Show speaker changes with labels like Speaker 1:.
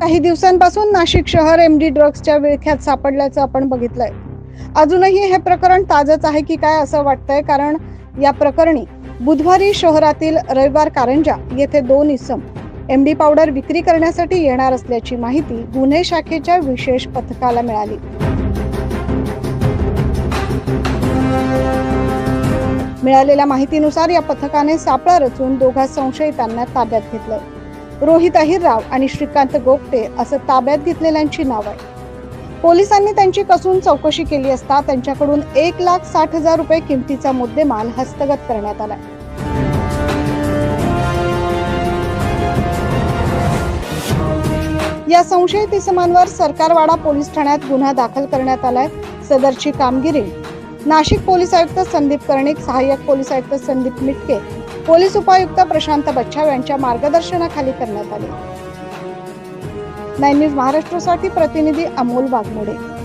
Speaker 1: काही दिवसांपासून नाशिक शहर एम डी ड्रग्सच्या विळख्यात सापडल्याचं आपण बघितलंय. अजूनही हे प्रकरण ताजंच आहे की काय असं वाटतंय कारण या प्रकरणी बुधवारी शहरातील रविवार कारंजा येथे दोन इसम एम डी पावडर विक्री करण्यासाठी येणार असल्याची माहिती गुन्हे शाखेच्या विशेष पथकाला मिळाली. मिळालेल्या माहितीनुसार या पथकाने सापळा रचून दोघा संशयितांना ताब्यात घेतलं रोहित अहिरराव आणि श्रीकांत गोपटे असं ताब्यात घेतलेल्यांची नाव आहे पोलिसांनी त्यांची कसून चौकशी केली असता त्यांच्याकडून एक लाख साठ हजार रुपये किमतीचा मुद्देमाल हस्तगत करण्यात आलाय. या संशयित इसमांवर सरकारवाडा पोलीस ठाण्यात गुन्हा दाखल करण्यात आलाय. सदरची कामगिरी नाशिक पोलीस आयुक्त संदीप कर्णिक सहाय्यक पोलीस आयुक्त संदीप मिटके पोलीस उपायुक्त प्रशांत बच्छाव यांच्या मार्गदर्शनाखाली करण्यात आली. नाईन न्यूज महाराष्ट्रासाठी प्रतिनिधी अमोल वाघमोडे.